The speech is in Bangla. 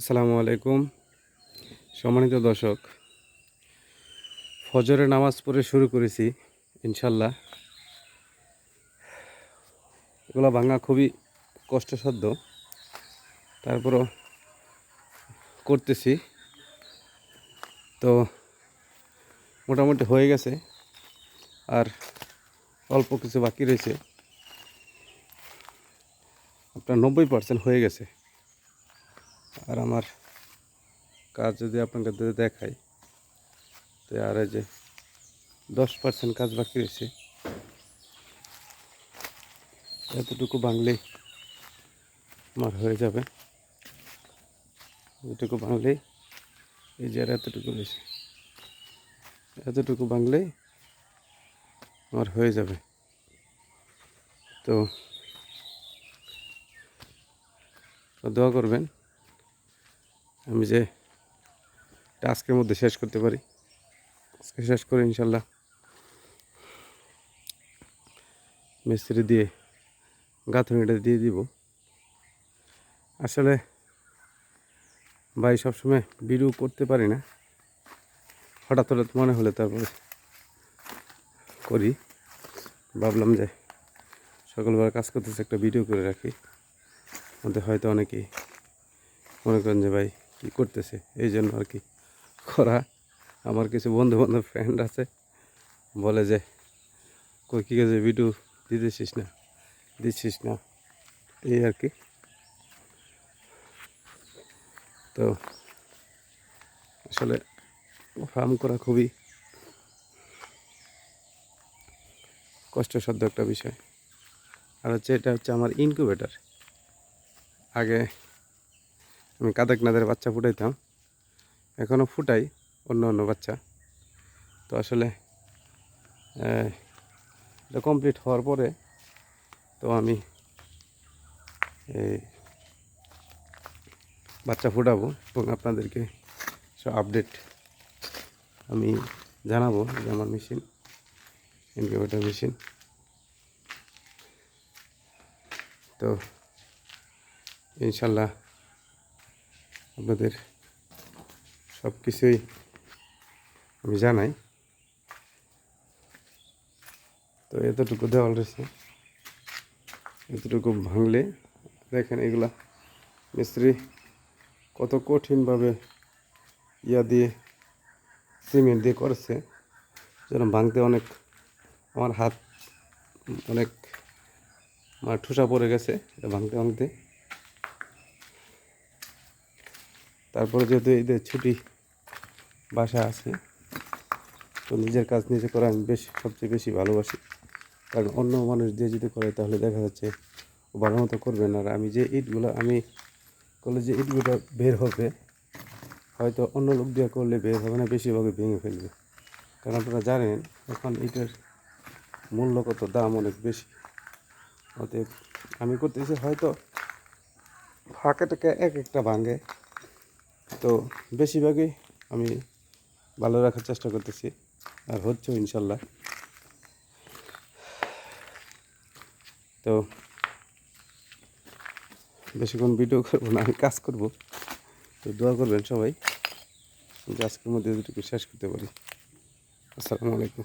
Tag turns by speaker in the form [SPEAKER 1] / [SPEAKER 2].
[SPEAKER 1] আসসালামু আলাইকুম। সম্মানিত দর্শক, ফজরের নামাজ পড়ে শুরু করেছি, ইনশাল্লাহ। এগুলো ভাঙা খুবই কষ্টসাধ্য। তারপরও করতেছি। তো মোটামুটি হয়ে গেছে, আর অল্প কিছু বাকি রয়েছে। আপনার নব্বই পার্সেন্ট হয়ে গেছে। আর আমার কাজ যদি আপনাকে যদি দেখাই, তো আর এই যে দশ পার্সেন্ট কাজ বাকি রয়েছে। এতটুকু বাংলেই আমার হয়ে যাবে। এটুকু বাংলেই এই যে আর এতটুকু রয়েছে। এতটুকু বাংলেই আমার হয়ে যাবে। তো দোয়া করবেন। আমি যে আজকের মধ্যে শেষ করতে পারি। আজকে শেষ করে ইনশাল্লাহ। মিস্ত্রি দিয়ে গাঁথনিটা দিয়ে দিব। আসলে ভাই সবসময় ভিডিও করতে পারি না। হঠাৎ হঠাৎ মনে হলে তারপরে করি। ভাবলাম যে সকালবেলা কাজ করতেছে একটা ভিডিও করে রাখি। আমাদের হয়তো অনেকেই মনে করেন যে ভাই কী করতেছে এই জন্য আর কি করা। আমার কিছু বন্ধু বান্ধব ফ্রেন্ড আছে, বলে যে, কই কী কাজে ভিডিও দিতেছিস না, দিচ্ছিস না? এই আর কি। তো আসলে ফার্ম করা খুবই কষ্টসাধ্য একটা বিষয়। আর হচ্ছে এটা হচ্ছে আমার ইনকিউবেটার আগে আমি কাদাকনাদের বাচ্চা ফুটাইতাম। এখনও ফুটাই, অন্য অন্য বাচ্চা। তো আসলে এটা কমপ্লিট হওয়ার পরে তো আমি এই বাচ্চা ফুটাবো এবং আপনাদেরকে সব আপডেট আমি জানাব যে আমার মেশিন ইনকিউবেটার মেশিন তো, ইনশাল্লাহ আপনাদের সব কিছুই আমি জানাই। তো এতটুকু দেওয়াল রয়েছে। এতটুকু ভাঙলে দেখেন এগুলা মিস্ত্রি কত কঠিনভাবে ইয়া দিয়ে, সিমেন্ট দিয়ে করেছে। যেন ভাঙতে অনেক আমার হাত অনেক, আমার ঠুসা পড়ে গেছে। এটা ভাঙতে ভাঙতে তারপরে যেহেতু ঈদের ছুটি বাসা আছে, তো নিজের কাজ নিজে করা আমি বেশ, সবচেয়ে বেশি ভালোবাসি। কারণ অন্য মানুষ দিয়ে যদি করে, তাহলে দেখা যাচ্ছে ভালো মতো করবেন আর আমি যে ইটগুলো আমি করলে যে ইটগুলো বের হবে, হয়তো অন্য লোক দিয়ে করলে বের হবে না, বেশিরভাগই ভেঙে ফেলবে। কারণ আপনারা জানেন, এখন ইটের মূল্য কত, দাম অনেক বেশি। অতএব আমি করতেছি হয়তো ফাঁকে টাকা এক একটা ভাঙে তো বেশিরভাগই আমি ভালো রাখার চেষ্টা করতেছি, আর হচ্ছেও ইনশাল্লাহ। তো বেশিক্ষণ ভিডিও করব না, আমি কাজ করব। তো দোয়া করবেন সবাই আজকের মধ্যে দুটোকে শেষ করতে পারি। আসসালামু আলাইকুম।